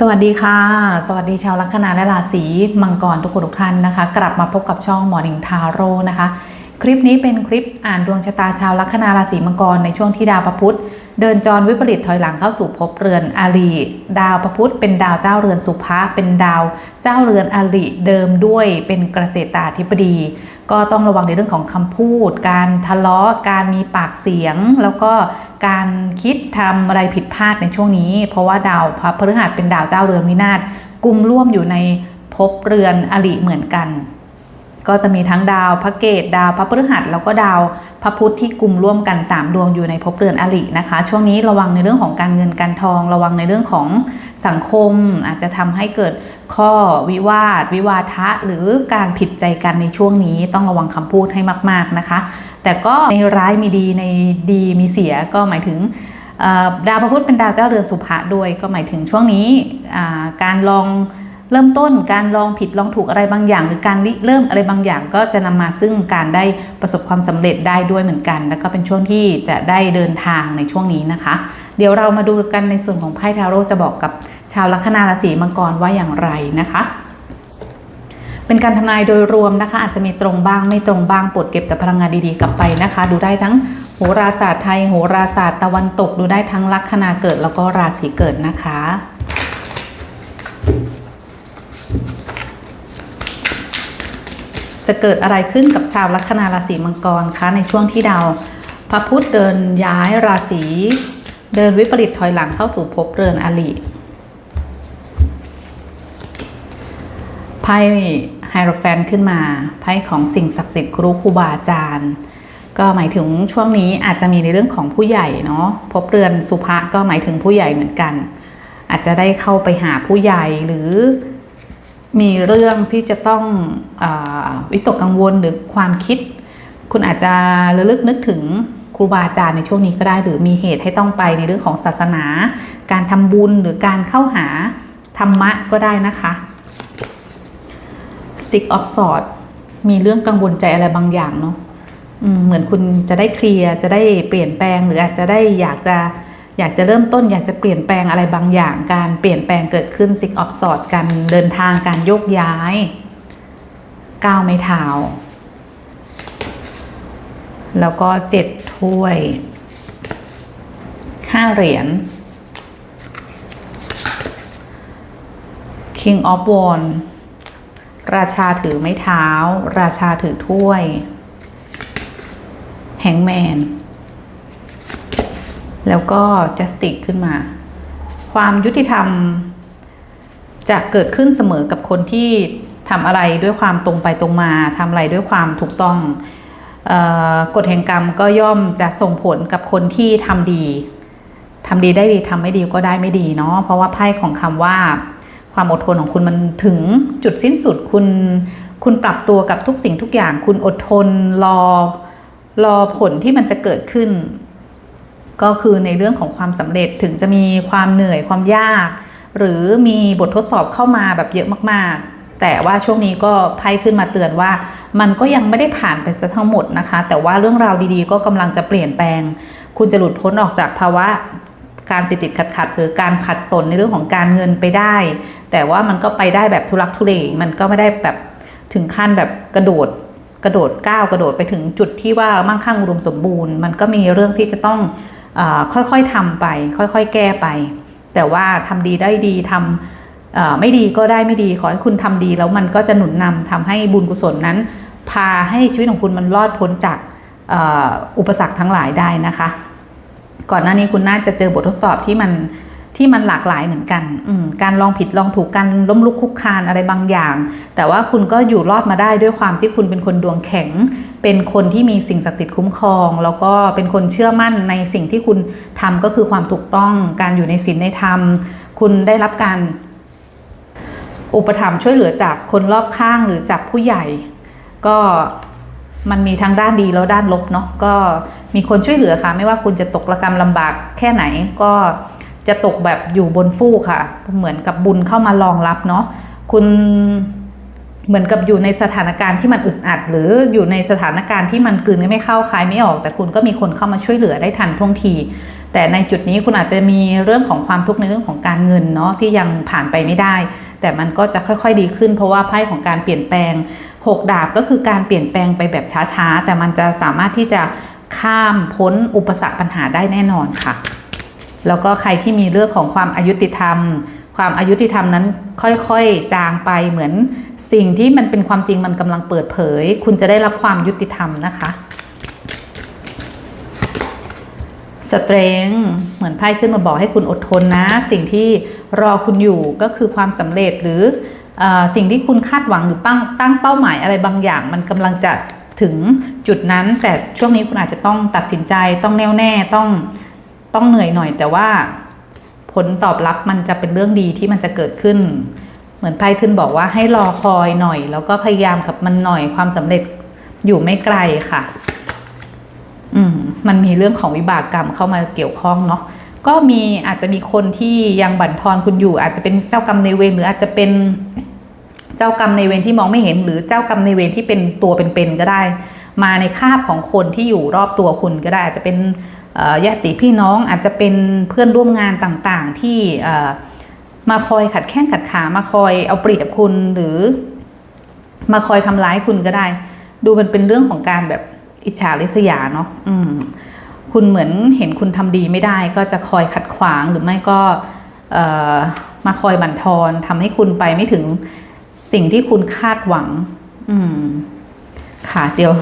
สวัสดีค่ะ สวัสดีชาวลัคนาและราศีมังกรทุกคนทุกท่านนะคะ กลับมาพบกับช่องหมอนิงทาโร่นะคะ คลิปนี้เป็นคลิปอ่านดวงชะตาชาวลัคนาราศีมังกรในช่วงที่ดาวประพุธเดินจรวิปริตถอยหลังเข้าสู่ภพเรือนอาลีดาวประพุธเป็นดาวเจ้าเรือนสุภะเป็นดาวเจ้าเรือนอาลีเดิมด้วยเป็นเกษตราธิบดี ก็ต้องระวังในเรื่องของคำพูด การทะเลาะการมีปากเสียง แล้วก็การคิดทำอะไรผิดพลาดในช่วงนี้ เพราะว่าดาวพระพฤหัสเป็นดาวเจ้าเรือนวินาศกุมร่วมอยู่ในภพเรือนอริเหมือนกัน ก็จะมีทั้งดาวพระเกตดาวพระพฤหัสแล้วก็ดาวพระพุธที่กลุ่มร่วมกัน 3 ดวงอยู่ในภพเรือนอรินะคะ ช่วงนี้ระวังในเรื่องของการเงินการทอง ระวังในเรื่องของสังคม อาจจะทำให้เกิด ข้อวิวาท วิวาทะ หรือการผิดใจกันในช่วงนี้ต้องระวังคำพูดให้มาก ๆ นะคะ แต่ก็ในร้ายมีดีในดีมีเสียก็หมายถึงดาวพระพุธเป็นดาวเจ้าเรือนสุภะด้วยก็หมายถึงช่วงนี้การลองเริ่มต้นการลองผิดลองถูกอะไรบางอย่าง หรือการเริ่มอะไรบางอย่าง ก็จะนำมาซึ่งการได้ประสบความสำเร็จได้ด้วยเหมือนกัน แล้วก็เป็นช่วงที่จะได้เดินทางในช่วงนี้นะคะ เดี๋ยวเรามาดูกันในส่วนของไพ่ทาโร่จะบอกกับ ชาวลัคนาราศีมังกรว่าอย่างไรนะคะ เป็นการทำนายโดยรวมนะคะ อาจจะมีตรงบ้างไม่ตรงบ้างปรดเก็บแต่พลังงานดีๆกลับไปนะคะ ดูได้ทั้งโหราศาสตร์ไทยโหราศาสตร์ตะวันตกดูได้ทั้งลัคนาเกิดแล้วก็ราศีเกิดนะคะจะเกิดอะไรขึ้นกับชาวลัคนาราศีมังกรคะในช่วงที่ดาวพระพุธเดินย้ายราศี เดินวิปริตถอยหลังเข้าสู่ภพเรือนอลิ ไพ่ไฮโรแฟนขึ้นมาไพ่ของสิ่งศักดิ์สิทธิ์ครูครูบาอาจารย์ก็หมายถึงช่วงนี้อาจจะมีในเรื่องของผู้ใหญ่เนาะภพเรือนสุภะก็หมายถึงผู้ใหญ่เหมือนกัน อาจจะได้เข้าไปหาผู้ใหญ่หรือมีเรื่องที่จะต้องอวิตกกังวลหรือความคิด คุณอาจจะระลึกนึกถึงครูบาอาจารย์ในช่วงนี้ก็ได้ หรือมีเหตุให้ต้องไปในเรื่องของศาสนา การทำบุญหรือการเข้าหาธรรมะก็ได้นะคะ Six of Swords มีเรื่องกังวลใจอะไรบางอย่างเนาะเหมือนคุณจะได้เคลียร์จะได้เปลี่ยนแปลงหรืออาจจะได้อยากจะอยากจะเริ่มต้นอยากจะเปลี่ยนแปลงอะไรบางอย่าง การเปลี่ยนแปลงเกิดขึ้น Six of Swords การเดินทางการโยกย้ายก้าวไม้เท้าแล้วก็เจ็ดถ้วยห้าเหรียญ King of Wands ราชาถือไม้เท้า ราชาถือถ้วย แฮงแมน แล้วก็จัสติกขึ้นมา ความยุติธรรมจะเกิดขึ้นเสมอกับคนที่ทำอะไรด้วยความตรงไปตรงมาทำอะไรด้วยความถูกต้องออกฎแห่งกรรมก็ย่อมจะส่งผลกับคนที่ทำดีทำดีได้ดีทำไม่ดีก็ได้ไม่ดีเนาะเพราะว่าไพ่ของคำว่า ความอดทนของคุณมันถึงจุดสิ้นสุดคุณคุณปรับตัวกับทุกสิ่งทุกอย่าง คุณอดทนรอรอผลที่มันจะเกิดขึ้น ก็คือในเรื่องของความสำเร็จถึงจะมีความเหนื่อยความยาก หรือมีบททดสอบเข้ามาแบบเยอะมากๆ แต่ว่าช่วงนี้ก็ไพ่ขึ้นมาเตือนว่า มันก็ยังไม่ได้ผ่านไปซะทั้งหมดนะคะ แต่ว่าเรื่องราวดีๆ ก็กำลังจะเปลี่ยนแปลง คุณจะหลุดพ้นออกจากภาวะ การติดติดขัดขัดหรือการขัดสนในเรื่องของการเงินไปได้ แต่ว่ามันก็ไปได้แบบทุลักทุเลมันก็ไม่ได้แบบถึงขั้นแบบกระโดดกระโดดก้าวกระโดดไปถึงจุดที่ว่ามั่งคั่งอุดมสมบูรณ์ มันก็มีเรื่องที่จะต้องอค่อยๆทำไป ค่อยๆ แก้ไป แต่ว่าทำดีได้ดีทำเอ่อไม่ดีก็ได้ไม่ดีขอให้คุณทำดีแล้วมันก็จะหนุนนำทำให้บุญกุศลนั้น พาให้ชีวิตของคุณมันรอดพ้นจากอุปสรรคทั้งหลายได้นะคะ ก่อนหน้านี้คุณน่าจะเจอบททดสอบที่มันที่มันหลากหลายเหมือนกัน การลองผิดลองถูกการล้มลุกคุกคานอะไรบางอย่าง แต่ว่าคุณก็อยู่รอดมาได้ด้วยความที่คุณเป็นคนดวงแข็ง เป็นคนที่มีสิ่งศักดิ์สิทธิ์คุ้มครอง แล้วก็เป็นคนเชื่อมั่นในสิ่งที่คุณทำก็คือความถูกต้อง การอยู่ในศีลในธรรม คุณได้รับการอุปถัมภ์ช่วยเหลือจากคนรอบข้างหรือจากผู้ใหญ่ ก็มันมีทั้งด้านดีแล้วด้านลบเนาะ ก็ มีคนช่วยเหลือค่ะ ไม่ว่าคุณจะตกระกรรมลำบากแค่ไหนก็จะตกแบบอยู่บนฟูกค่ะ เหมือนกับบุญเข้ามารองรับเนาะคุณเหมือนกับอยู่ในสถานการณ์ที่มันอึดอัด หรืออยู่ในสถานการณ์ที่มันกลืนไม่เข้าคายไม่ออก แต่คุณก็มีคนเข้ามาช่วยเหลือได้ทันท่วงที แต่ในจุดนี้คุณอาจจะมีเรื่องของความทุกข์ในเรื่องของการเงินเนาะที่ยังผ่านไปไม่ได้ แต่มันก็จะค่อยๆดีขึ้น เพราะว่าไพ่ของการเปลี่ยนแปลงหกดาบก็คือการเปลี่ยนแปลงไปแบบช้าๆแต่มันจะสามารถที่จะ ข้ามพ้นอุปสรรคปัญหาได้แน่นอนค่ะ แล้วก็ใครที่มีเรื่องของความอายุติธรรม ความอายุติธรรมนั้นค่อยๆ จางไปเหมือนสิ่งที่มันเป็นความจริงมันกำลังเปิดเผย คุณจะได้รับความยุติธรรมนะคะสเตรงเหมือนไพ่ขึ้นมาบอกให้คุณอดทนนะ สิ่งที่รอคุณอยู่ก็คือความสำเร็จหรืออสิ่งที่คุณคาดหวังหรือตั้งตั้งเป้าหมายอะไรบางอย่าง มันกำลังจะ ถึงจุดนั้น แต่ช่วงนี้คุณอาจจะต้องตัดสินใจต้องแน่วแน่ต้องต้องเหนื่อยหน่อย แต่ว่าผลตอบรับมันจะเป็นเรื่องดีที่มันจะเกิดขึ้น เหมือนไพ่ขึ้นบอกว่าให้รอคอยหน่อย แล้วก็พยายามกับมันหน่อยความสำเร็จอยู่ไม่ไกลค่ะ อืมมันมีเรื่องของวิบากกรรมเข้ามาเกี่ยวข้องเนาะก็มีอาจจะมีคนที่ยังบั่นทอนคุณอยู่ อาจจะเป็นเจ้ากรรมในายเวรหรืออาจจะเป็น เจ้ากรรมในเวรที่มองไม่เห็น หรือเจ้ากรรมในเวรที่เป็นตัวเป็นๆก็ได้ มาในคาบของคนที่อยู่รอบตัวคุณก็ได้อาจจะเป็นญาติพี่น้องอาจจะเป็นเพื่อนร่วมงานต่างๆ ที่มาคอยขัดแข้งขัดขามาคอยเอาเปรียบคุณหรือ มาคอยทำร้ายคุณก็ได้ ดูมันเป็นเรื่องของการแบบอิจฉาริษยาเนาะอืมคุณเหมือนเห็นคุณทำดีไม่ได้ ก็จะคอยขัดขวางหรือไม่ก็มาคอยบั่นทอนทำให้คุณไปไม่ถึง สิ่งที่คุณคาดหวัง อืม ค่ะ เดี๋ยว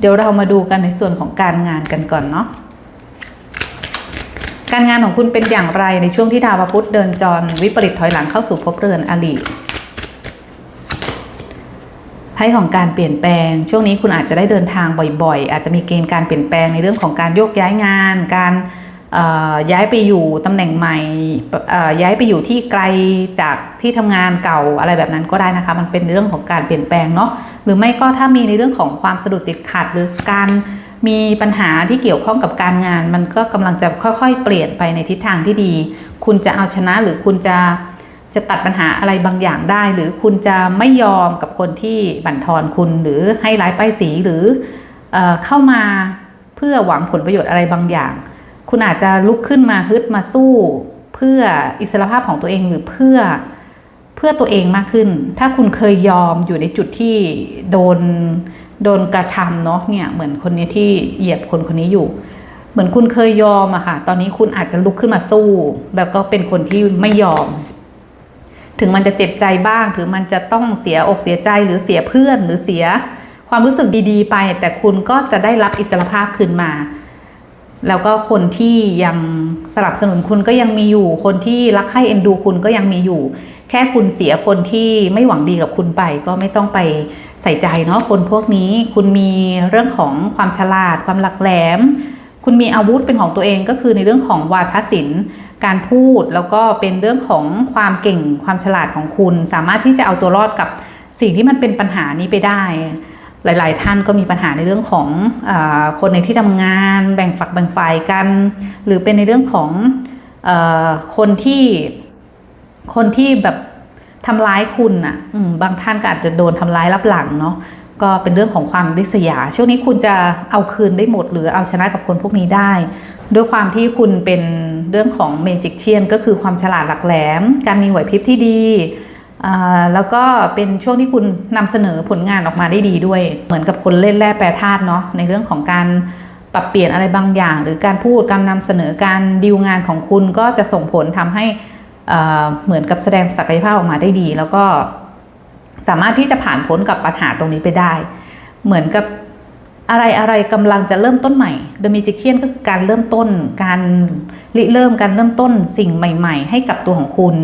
เดี๋ยวเรามาดูกันในส่วนของการงานกันก่อนเนาะ การงานของคุณเป็นอย่างไรในช่วงที่ดาวพุธเดินจร วิปริตถอยหลังเข้าสู่ภพเรือนอลิไพ่ของการเปลี่ยนแปลง ช่วงนี้คุณอาจจะได้เดินทางบ่อยๆ อาจจะมีเกณฑ์การเปลี่ยนแปลงในเรื่องของการโยกย้ายงาน การ ย้ายไปอยู่ตำแหน่งใหม่ย้ายไปอยู่ที่ไกลจากที่ทำงานเก่าอะไรแบบนั้นก็ได้นะคะ มันเป็นเรื่องของการเปลี่ยนแปลงเนาะหรือไม่ก็ถ้ามีในเรื่องของความสะดุดติดขัด หรือการมีปัญหาที่เกี่ยวข้องกับการงาน มันก็กำลังจะค่อยๆ เปลี่ยนไปในทิศทางที่ดี คุณจะเอาชนะหรือคุณจะจะตัดปัญหาอะไรบางอย่างได้ หรือคุณจะไม่ยอมกับคนที่บั่นทอนคุณหรือให้ร้ายป้ายสีหรือเอเข้ามาเพื่อหวังผลประโยชน์อะไรบางอย่าง คุณอาจจะลุกขึ้นมาฮึดมาสู้ เพื่ออิสรภาพของตัวเองหรือเพื่อเพื่อตัวเองมากขึ้น ถ้าคุณเคยยอมอยู่ในจุดที่โดนโดนกระทำเนาะเนี่ยเหมือนคนนี้ที่เหยียบคนคนนี้อยู่ เหมือนคุณเคยยอมอะค่ะ ตอนนี้คุณอาจจะลุกขึ้นมาสู้ แล้วก็เป็นคนที่ไม่ยอม ถึงมันจะเจ็บใจบ้าง ถึงมันจะต้องเสียอกเสียใจหรือเสียเพื่อนหรือเสียความรู้สึกดีๆ ไป แต่คุณก็จะได้รับอิสรภาพคืนมา แล้วก็คนที่ยังสนับสนุนคุณก็ยังมีอยู่ คนที่รักใคร่เอ็นดูคุณก็ยังมีอยู่ แค่คุณเสียคนที่ไม่หวังดีกับคุณไป ก็ไม่ต้องไปใส่ใจเนาะคนพวกนี้คุณมีเรื่องของความฉลาดความหลักแหลม คุณมีอาวุธเป็นของตัวเองก็คือในเรื่องของวาทศิลป์การพูดแล้วก็เป็นเรื่องของความเก่งความฉลาดของคุณ สามารถที่จะเอาตัวรอดกับสิ่งที่มันเป็นปัญหานี้ไปได้ หลาย ๆ ท่านก็มีปัญหาในเรื่องของอคนในที่ทำงานแบ่งฝักแบ่งฝ่ายกัน หรือเป็นในเรื่องของอคนที่คนที่แบบทำร้ายคุณอะบางท่านก็อาจจะโดนทำร้ายรับหลังเนาะก็เป็นเรื่องของความริษยา ช่วงนี้คุณจะเอาคืนได้หมด หรือเอาชนะกับคนพวกนี้ได้ ด้วยความที่คุณเป็นเรื่องของเมจิกเชียนก็คือความฉลาดหลักแหลม การมีไหวพริบที่ดี แล้วก็เป็นช่วงที่คุณนำเสนอผลงานออกมาได้ดีด้วย เหมือนกับคนเล่นแร่แปรธาตุเนาะในเรื่องของการปรับเปลี่ยนอะไรบางอย่าง หรือการพูดการนำเสนอการดีลงานของคุณก็จะส่งผลทำให้เอ่อเหมือนกับแสดงศักยภาพออกมาได้ดี แล้วก็สามารถที่จะผ่านพ้นกับปัญหาตรงนี้ไปได้ เหมือนกับอะไรอะไรกำลังจะเริ่มต้นใหม่ The Magician ก็คือการเริ่มต้น การริเริ่มการเริ่มต้นสิ่งใหม่ ๆ ให้กับตัวของคุณ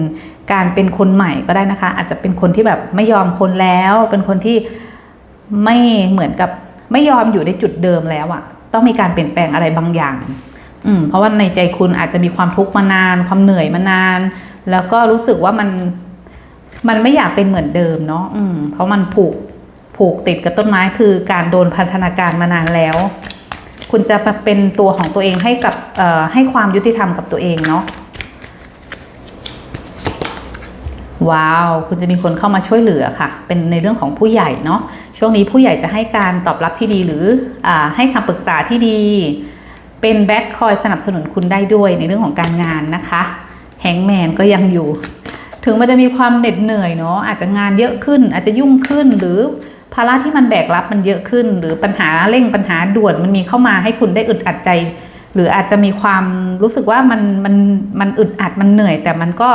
การเป็นคนใหม่ก็ได้นะคะ อาจจะเป็นคนที่แบบไม่ยอมคนแล้ว เป็นคนที่ไม่เหมือนกับไม่ยอมอยู่ในจุดเดิมแล้วอะต้องมีการเปลี่ยนแปลงอะไรบางอย่าง อืมเพราะว่าในใจคุณอาจจะมีความทุกข์มานาน ความเหนื่อยมานาน แล้วก็รู้สึกว่ามันมันไม่อยากเป็นเหมือนเดิมเนาะอืมเพราะมันผูกผูกติดกับต้นไม้คือการโดนพันธนาการมานานแล้ว คุณจะเป็นตัวของตัวเองให้กับให้ความยุติธรรมกับตัวเองเนาะ ว้าว คุณจะมีคนเข้ามาช่วยเหลือค่ะ เป็นในเรื่องของผู้ใหญ่เนาะ ช่วงนี้ผู้ใหญ่จะให้การตอบรับที่ดีหรืออให้คำปรึกษาที่ดี เป็นแบ็คคอยสนับสนุนคุณได้ด้วยในเรื่องของการงานนะคะ แฮงแมนก็ยังอยู่ ถึงมันจะมีความเหน็ดเหนื่อยเนาะ อาจจะงานเยอะขึ้น อาจจะยุ่งขึ้นหรือภาระที่มันแบกรับมันเยอะขึ้น หรือปัญหาเร่งปัญหาด่วนมันมีเข้ามาให้คุณได้อึดอัดใจ หรืออาจจะมีความรู้สึกว่ามันมันมันอึดอัดมันเหนื่อย แต่มันก็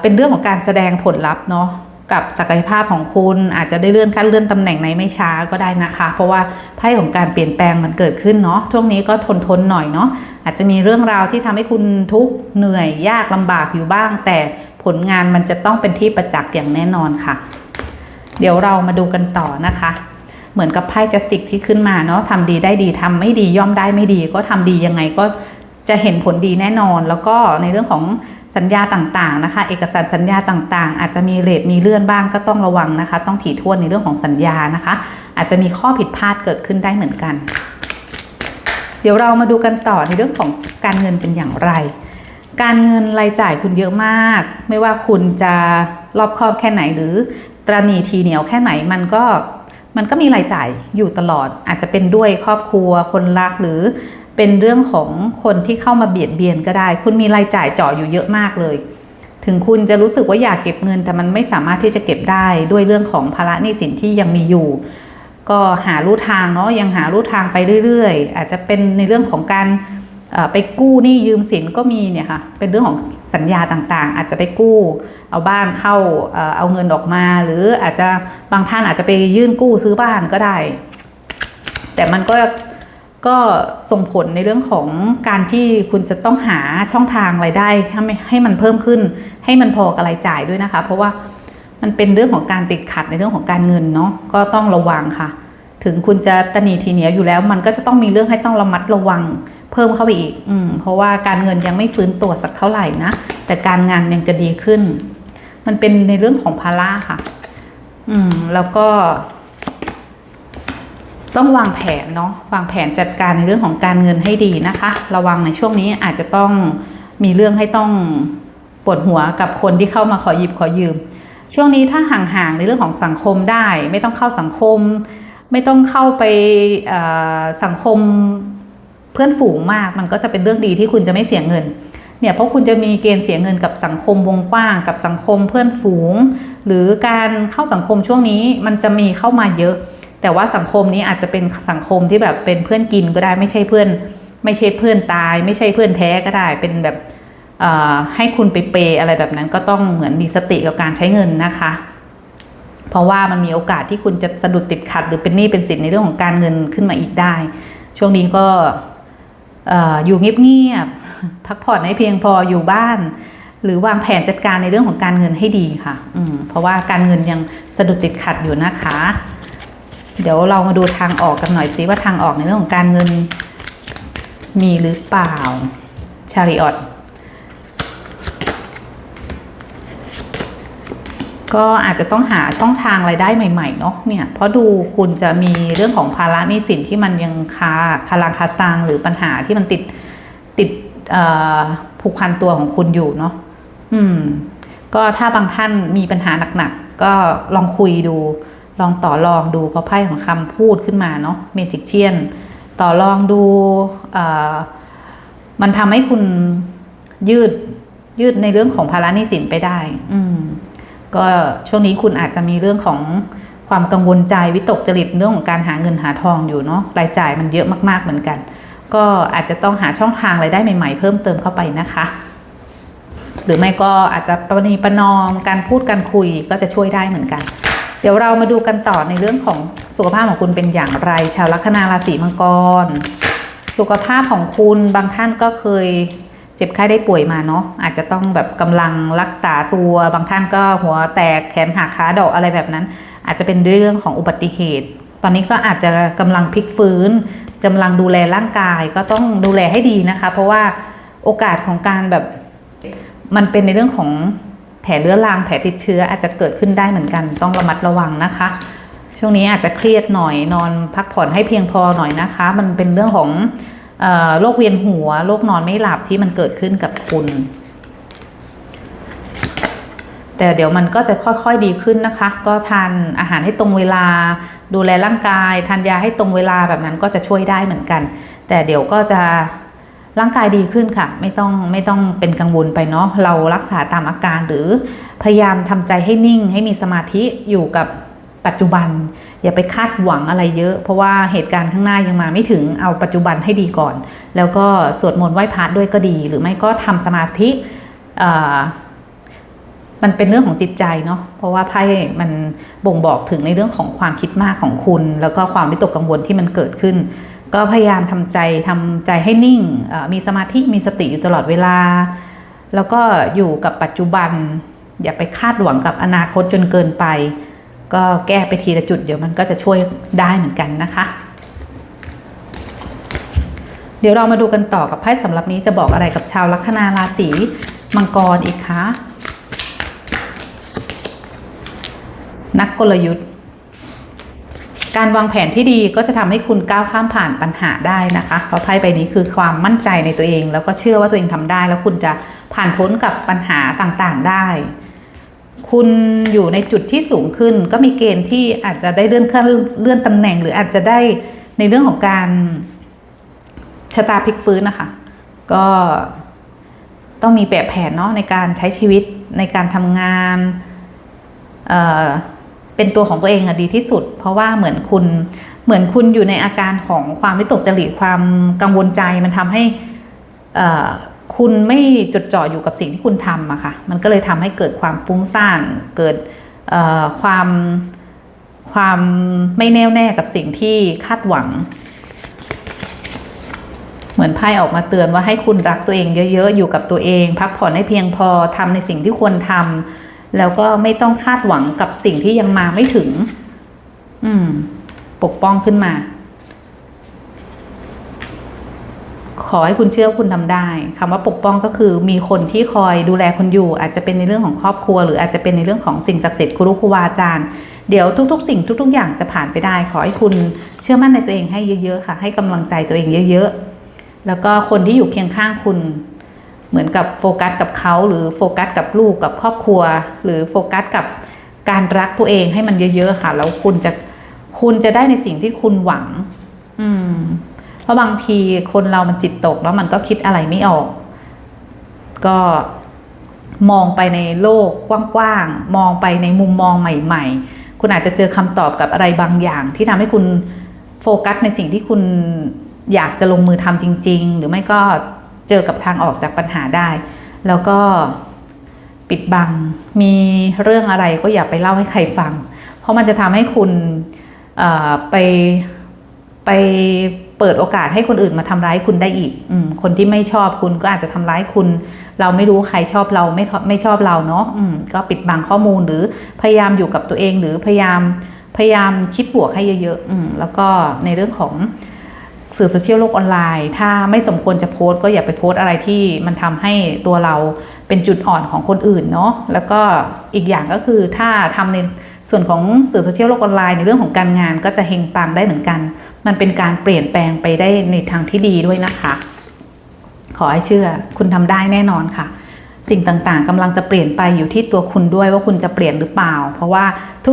เป็นเรื่องของการแสดงผลลัพธ์เนาะกับศักยภาพของคุณอาจจะได้เลื่อนขั้นเลื่อนตำแหน่งในไม่ช้าก็ได้นะคะ เพราะว่าไพ่ของการเปลี่ยนแปลงมันเกิดขึ้นเนาะช่วงนี้ก็ทนทนหน่อยเนาะอาจจะมีเรื่องราวที่ทำให้คุณทุกข์เหนื่อยยากลำบากอยู่บ้าง แต่ผลงานมันจะต้องเป็นที่ประจักษ์อย่างแน่นอนค่ะ เดี๋ยวเรามาดูกันต่อนะคะ เหมือนกับไพ่จัสติกที่ขึ้นมาเนาะทำดีได้ดีทำไม่ดีย่อมได้ไม่ดี ก็ทำดียังไงก็ จะเห็นผลดีแน่นอน แล้วก็ในเรื่องของสัญญาต่างๆนะคะ เอกสารสัญญาต่างๆ อาจจะมีเลทมีเลื่อนบ้างก็ต้องระวังนะคะ ต้องถี่ถ้วนในเรื่องของสัญญานะคะ อาจจะมีข้อผิดพลาดเกิดขึ้นได้เหมือนกัน เดี๋ยวเรามาดูกันต่อในเรื่องของการเงินเป็นอย่างไร การเงินรายจ่ายคุณเยอะมาก ไม่ว่าคุณจะรอบคอบแค่ไหนหรือตรณีทีเหนียวแค่ไหนมันก็มันก็มีรายจ่ายอยู่ตลอด อาจจะเป็นด้วยครอบครัวคนรักหรือ เป็นเรื่องของคนที่เข้ามาเบียดเบียนก็ได้ คุณมีรายจ่ายจ่ออยู่เยอะมากเลย ถึงคุณจะรู้สึกว่าอยากเก็บเงิน แต่มันไม่สามารถที่จะเก็บได้ด้วยเรื่องของภาระหนี้สินที่ยังมีอยู่ ก็หาลู่ทางเนาะยังหาลู่ทางไปเรื่อยๆ อาจจะเป็นในเรื่องของการไปกู้หนี้ยืมสินก็มีเนี่ยค่ะเป็นเรื่องของสัญญาต่างๆ อาจจะไปกู้ เอาบ้านเข้าเอาเงินออกมา หรืออาจจะบางท่านอาจจะไปยื่นกู้ซื้อบ้านก็ได้ แต่มันก็ ก็ส่งผลในเรื่องของการที่คุณจะต้องหาช่องทางรายได้ให้มให้มันเพิ่มขึ้น ให้มันพอกับรายจ่ายด้วยนะคะ เพราะว่ามันเป็นเรื่องของการติดขัดในเรื่องของการเงินเนาะก็ต้องระวังค่ะ ถึงคุณจะตนีทีเหนียวอยู่แล้ว มันก็จะต้องมีเรื่องให้ต้องระมัดระวังเพิ่มเข้าไปอีกอืมเพราะว่าการเงินยังไม่ฟื้นตัวสักเท่าไหร่นะแต่การงานยังจะดีขึ้น มันเป็นในเรื่องของภาระค่ะ อืมแล้วก็ ต้องวางแผนเนาะวางแผนจัดการในเรื่องของการเงินให้ดีนะคะ ระวังในช่วงนี้อาจจะต้องมีเรื่องให้ต้องปวดหัวกับคนที่เข้ามาขอหยิบขอยืม ช่วงนี้ถ้าห่างๆในเรื่องของสังคมได้ ไม่ต้องเข้าสังคม ไม่ต้องเข้าไปสังคมเพื่อนฝูงมาก มันก็จะเป็นเรื่องดีที่คุณจะไม่เสียเงินเนี่ยเพราะคุณจะมีเกณฑ์เสียเงินกับสังคมวงกว้าง กับสังคมเพื่อนฝูง หรือการเข้าสังคมช่วงนี้มันจะมีเข้ามาเยอะ แต่ว่าสังคมนี้อาจจะเป็นสังคมที่แบบเป็นเพื่อนกินก็ได้ไม่ใช่เพื่อน ไม่ใช่เพื่อนตาย ไม่ใช่เพื่อนแท้ก็ได้ เป็นแบบให้คุณไปเปย์อะไรแบบนั้นก็ต้องเหมือนมีสติกับการใช้เงินนะคะ เพราะว่ามันมีโอกาสที่คุณจะสะดุดติดขัด หรือเป็นหนี้เป็นสินในเรื่องของการเงินขึ้นมาอีกได้ ช่วงนี้ก็เอ่อยู่เงียบๆพักผ่อนให้เพียงพออยู่บ้าน หรือวางแผนจัดการในเรื่องของการเงินให้ดีค่ะ เพราะว่าการเงินยังสะดุดติดขัดอยู่นะคะ เดี๋ยวเรามาดูทางออกกันหน่อยสิว่าทางออกในเรื่องของการเงินมีหรือเปล่า ชาริออตก็อาจจะต้องหาช่องทางรายได้ใหม่ ๆ เนาะเนี่ย เพราะดูคุณจะมีเรื่องของภาระหนี้สินที่มันยังคาคาราคาซังหรือปัญหาที่มันติดติดผูกพันตัวของคุณอยู่เนาะอืม ก็ถ้าบางท่านมีปัญหาหนักๆ ก็ลองคุยดู ลองต่อรองดูเพราะไพ่ของคำพูดขึ้นมาเนาะเมจิกเชียน ต่อรองดูมันทำให้คุณยืดยืดในเรื่องของภาระหนี้สินไปได้ อืมก็ช่วงนี้คุณอาจจะมีเรื่องของความกังวลใจวิตกจริตเรื่องของการหาเงินหาทองอยู่เนาะรายจ่ายมันเยอะมากๆเหมือนกัน ก็อาจจะต้องหาช่องทางรายได้ใหม่ๆ เพิ่มเติมเข้าไปนะคะ หรือไม่ก็อาจจะประนีประนอมการพูดการคุยก็จะช่วยได้เหมือนกัน เดี๋ยวเรามาดูกันต่อในเรื่องของสุขภาพของคุณเป็นอย่างไร ชาวลัคนาราศีมังกร สุขภาพของคุณบางท่านก็เคยเจ็บไข้ได้ป่วยมาเนาะอาจจะต้องแบบกำลังรักษาตัวบางท่านก็หัวแตกแขนหักขาดอกอะไรแบบนั้น อาจจะเป็นด้วยเรื่องของอุบัติเหตุ ตอนนี้ก็อาจจะกำลังพลิกฟื้นกำลังดูแลร่างกายก็ต้องดูแลให้ดีนะคะ เพราะว่าโอกาสของการแบบมันเป็นในเรื่องของ แผลเรื้อรังแผลติดเชื้ออาจจะเกิดขึ้นได้เหมือนกัน ต้องระมัดระวังนะคะ ช่วงนี้อาจจะเครียดหน่อยนอนพักผ่อนให้เพียงพอหน่อยนะคะ มันเป็นเรื่องของโรคเวียนหัวโรคนอนไม่หลับที่มันเกิดขึ้นกับคุณ แต่เดี๋ยวมันก็จะค่อยๆดีขึ้นนะคะ ก็ทานอาหารให้ตรงเวลา ดูแลร่างกาย ทานยาให้ตรงเวลาแบบนั้นก็จะช่วยได้เหมือนกัน แต่เดี๋ยวก็จะ ร่างกายดีขึ้นค่ะ ไม่ต้องไม่ต้องเป็นกังวลไปเนาะเรารักษาตามอาการหรือพยายามทำใจให้นิ่ง ให้มีสมาธิอยู่กับปัจจุบัน อย่าไปคาดหวังอะไรเยอะ เพราะว่าเหตุการณ์ข้างหน้ายังมาไม่ถึงเอาปัจจุบันให้ดีก่อน แล้วก็สวดมนต์ไหว้พระด้วยก็ดี หรือไม่ก็ทำสมาธิมันเป็นเรื่องของจิตใจเนาะ เพราะว่าไพ่มันบ่งบอกถึงในเรื่องของความคิดมากของคุณ แล้วก็ความวิตกกังวลที่มันเกิดขึ้น ก็พยายามทำใจทำใจให้นิ่ง มีสมาธิมีสติอยู่ตลอดเวลา แล้วก็อยู่กับปัจจุบัน อย่าไปคาดหวังกับอนาคตจนเกินไป ก็แก้ไปทีละจุดเดี๋ยวมันก็จะช่วยได้เหมือนกันนะคะ เดี๋ยวเรามาดูกันต่อกับไพ่สำหรับนี้จะบอกอะไรกับชาวลัคนาราศีมังกรอีกคะนักกลยุทธ์ การวางแผนที่ดีก็จะทำให้คุณก้าวข้ามผ่านปัญหาได้นะคะ เพราะไพ่ใบนี้คือความมั่นใจในตัวเอง แล้วก็เชื่อว่าตัวเองทำได้ แล้วคุณจะผ่านพ้นกับปัญหาต่างๆได้ คุณอยู่ในจุดที่สูงขึ้น ก็มีเกณฑ์ที่อาจจะได้เลื่อนขั้นเลื่อนตำแหน่ง หรืออาจจะได้ในเรื่องของการชะตาพลิกฟื้นนะคะ ก็ต้องมีแบบแผนเนาะในการใช้ชีวิตในการทำงาน เป็นตัวของตัวเองอะดีที่สุด เพราะว่าเหมือนคุณเหมือนคุณอยู่ในอาการของความวิตกจริตความกังวลใจมันทำให้คุณไม่จดจ่ออยู่กับสิ่งที่คุณทำอะค่ะมันก็เลยทำให้เกิดความฟุ้งซ่านเกิดความความไม่แน่วแน่กับสิ่งที่คาดหวัง เหมือนไพ่ออกมาเตือนว่าให้คุณรักตัวเองเยอะๆ อยู่กับตัวเอง พักผ่อนให้เพียงพอทำในสิ่งที่ควรทำ แล้วก็ไม่ต้องคาดหวังกับสิ่งที่ยังมาไม่ถึง อืม ปกป้องขึ้นมา ขอให้คุณเชื่อคุณทำได้คำว่าปกป้องก็คือมีคนที่คอยดูแลคุณอยู่ อาจจะเป็นในเรื่องของครอบครัว หรืออาจจะเป็นในเรื่องของสิ่งศักดิ์สิทธิ์ครูครูบาอาจารย์ เดี๋ยวทุก ๆ สิ่งทุก ๆ อย่างจะผ่านไปได้ ขอให้คุณเชื่อมั่นในตัวเองให้เยอะ ๆ ค่ะ ให้กำลังใจตัวเองเยอะ ๆ แล้วก็คนที่อยู่เคียงข้างคุณ เหมือนกับโฟกัสกับเขาหรือโฟกัสกับลูกกับครอบครัว หรือโฟกัสกับการรักตัวเองให้มันเยอะๆค่ะ แล้วคุณจะคุณจะได้ในสิ่งที่คุณหวัง อืม เพราะบางทีคนเรามันจิตตกแล้วมันก็คิดอะไรไม่ออก ก็มองไปในโลกกว้างๆ มองไปในมุมมองใหม่ ๆ คุณอาจจะเจอคำตอบกับอะไรบางอย่าง ที่ทำให้คุณโฟกัสในสิ่งที่คุณอยากจะลงมือทำจริง ๆ หรือไม่ก็ เจอกับทางออกจากปัญหาได้ แล้วก็ปิดบังมีเรื่องอะไรก็อย่าไปเล่าให้ใครฟัง เพราะมันจะทำให้คุณไปไปเปิดโอกาสให้คนอื่นมาทำร้ายคุณได้อีกอคนที่ไม่ชอบคุณก็อาจจะทำร้ายคุณ เราไม่รู้ใครชอบเราไม่ไม่ชอบเราเนาะก็ปิดบังข้อมูลหรือพยายามอยู่กับตัวเองหรือพยายามพยายามคิดบวกให้เยอะๆอแล้วก็ในเรื่องของ สื่อโซเชียลโลกออนไลน์ ถ้าไม่สมควรจะโพสต์ก็อย่าไปโพสต์อะไรที่มันทำให้ตัวเราเป็นจุดอ่อนของคนอื่นเนาะแล้วก็อีกอย่างก็คือถ้าทำในส่วนของสื่อโซเชียลโลกออนไลน์ในเรื่องของการงานก็จะเฮงปังได้เหมือนกัน มันเป็นการเปลี่ยนแปลงไปได้ในทางที่ดีด้วยนะคะ ขอให้เชื่อคุณทำได้แน่นอนค่ะ สิ่งต่างๆกำลังจะเปลี่ยนไปอยู่ที่ตัวคุณด้วยว่าคุณจะเปลี่ยนหรือเปล่า เพราะว่า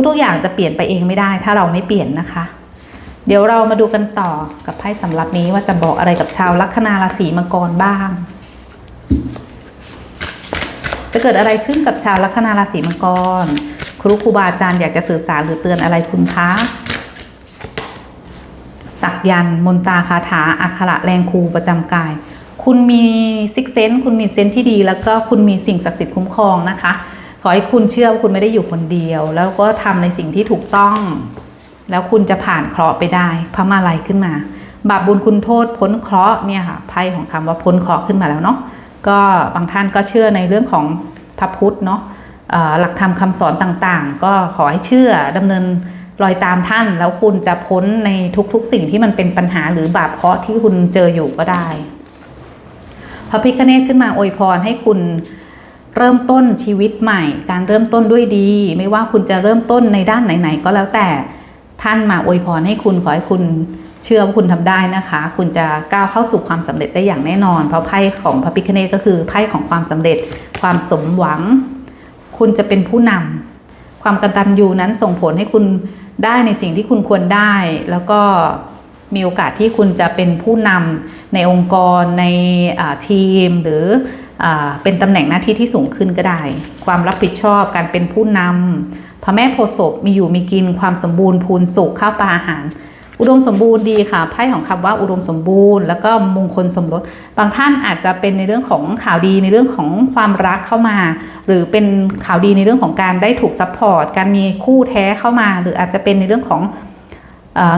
ทุกๆอย่างจะเปลี่ยนไปเองไม่ได้ ถ้าเราไม่เปลี่ยนนะคะ เดี๋ยวเรามาดูกันต่อกับไพ่สำรับนี้ว่าจะบอกอะไรกับชาวลัคนาราศีมังกรบ้าง จะเกิดอะไรขึ้นกับชาวลัคนาราศีมังกร ครูครูบาอาจารย์อยากจะสื่อสารหรือเตือนอะไรคุณคะสักยันมนตาคาถาอักขระแรงครูประจำกาย คุณมีซิกเซนคุณมีเซนที่ดี แล้วก็คุณมีสิ่งศักดิ์สิทธิ์คุ้มครองนะคะ ขอให้คุณเชื่อว่าคุณไม่ได้อยู่คนเดียว แล้วก็ทำในสิ่งที่ถูกต้อง แล้วคุณจะผ่านเคราะห์ไปได้พระมาลัยขึ้นมา บาปบุญคุณโทษพ้นเคราะห์เนี่ยค่ะไพ่ของคำว่าพ้นเคราะห์ขึ้นมาแล้วเนาะก็บางท่านก็เชื่อในเรื่องของพระพุทธเนาะหลักธรรมคำสอนต่างๆ ก็ขอให้เชื่อดำเนินรอยตามท่าน แล้วคุณจะพ้นในทุกๆ สิ่งที่มันเป็นปัญหาหรือบาปเคราะห์ที่คุณเจออยู่ก็ได้ พระพิฆเนศขึ้นมาอวยพรให้คุณเริ่มต้นชีวิตใหม่ การเริ่มต้นด้วยดี ไม่ว่าคุณจะเริ่มต้นในด้านไหนๆก็แล้วแต่ ท่านมาอวยพรให้คุณขอให้คุณเชื่อว่าคุณทำได้นะคะ คุณจะก้าวเข้าสู่ความสำเร็จได้อย่างแน่นอน เพราะไพ่ของพระพิฆเนศก็คือไพ่ของความสำเร็จ ความสมหวัง คุณจะเป็นผู้นำความกตัญญูนั้นส่งผลให้คุณได้ในสิ่งที่คุณควรได้ แล้วก็มีโอกาสที่คุณจะเป็นผู้นำในองค์กรในทีมหรืออเป็นตำแหน่งหน้าที่ที่สูงขึ้นก็ได้ ความรับผิดชอบการเป็นผู้นำ พระแม่โพศพมีอยู่มีกินความสมบูรณ์พูนสุขข้าวปลาอาหาร อุดมสมบูรณ์ดีค่ะไพ่ของคำว่าอุดมสมบูรณ์ แล้วก็มงคลสมรสบางท่านอาจจะเป็นในเรื่องของข่าวดีในเรื่องของความรักเข้ามา หรือเป็นข่าวดีในเรื่องของการได้ถูกซัพพอร์ตการมีคู่แท้เข้ามา หรืออาจจะเป็นในเรื่องของ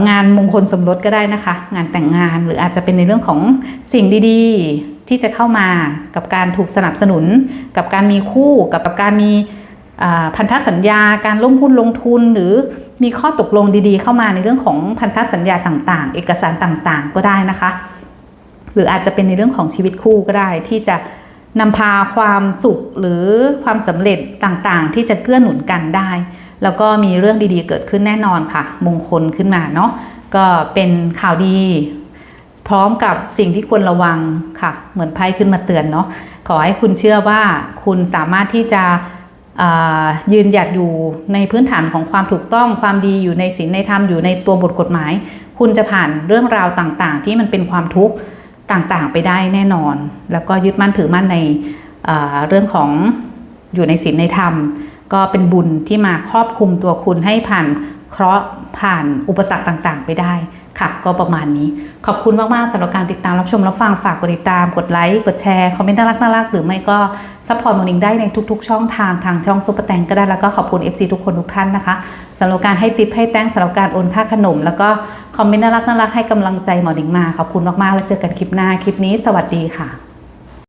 งานมงคลสมรสก็ได้นะคะ งานแต่งงานหรืออาจจะเป็นในเรื่องของสิ่งดีๆ ที่จะเข้ามากับการถูกสนับสนุน กับการมีคู่กับการมี พันธสัญญาการร่วมหุ้นลงทุนหรือมีข้อตกลงดีๆ เข้ามาในเรื่องของพันธสัญญาต่างๆ เอกสารต่างๆ ก็ได้นะคะ หรืออาจจะเป็นในเรื่องของชีวิตคู่ก็ได้ที่จะนำพาความสุขหรือความสำเร็จต่างๆ ที่จะเกื้อหนุนกันได้ แล้วก็มีเรื่องดีๆเกิดขึ้นแน่นอนค่ะ มงคลขึ้นมาเนาะก็เป็นข่าวดี พร้อมกับสิ่งที่ควรระวังค่ะ เหมือนไพ่ขึ้นมาเตือนเนาะขอให้คุณเชื่อว่าคุณสามารถที่จะ ยืนหยัดอยู่ในพื้นฐานของความถูกต้องความดีอยู่ในศีลในธรรมอยู่ในตัวบทกฎหมาย คุณจะผ่านเรื่องราวต่างๆ ที่มันเป็นความทุกข์ต่างๆ ไปได้แน่นอน แล้วก็ยึดมั่นถือมั่นในเรื่องของอยู่ในศีลในธรรม ก็เป็นบุญที่มาครอบคลุมตัวคุณให้ผ่านเคราะห์ผ่านอุปสรรคต่างๆ ไปได้ ค่ะ ก็ประมาณนี้ ขอบคุณมาก ๆสำหรับการติดตามรับชมรับฟังฝากกดติดตาม กดไลค์ กดแชร์ คอมเมนต์น่ารักน่ารักหรือไม่ก็ซัพพอร์ตมอนิงได้ในทุก ๆ ช่องทางทางช่องซุปเปอร์แตงก็ได้แล้วก็ขอบคุณ FC ทุกคนทุกท่านนะคะสำหรับการให้ติปให้แต้งสำหรับการโอนค่าขนม แล้วก็คอมเมนต์น่ารักน่ารักให้กำลังใจหมอนิงมาขอบคุณมากๆแล้วเจอกันคลิปหน้าคลิปนี้ สวัสดีค่ะ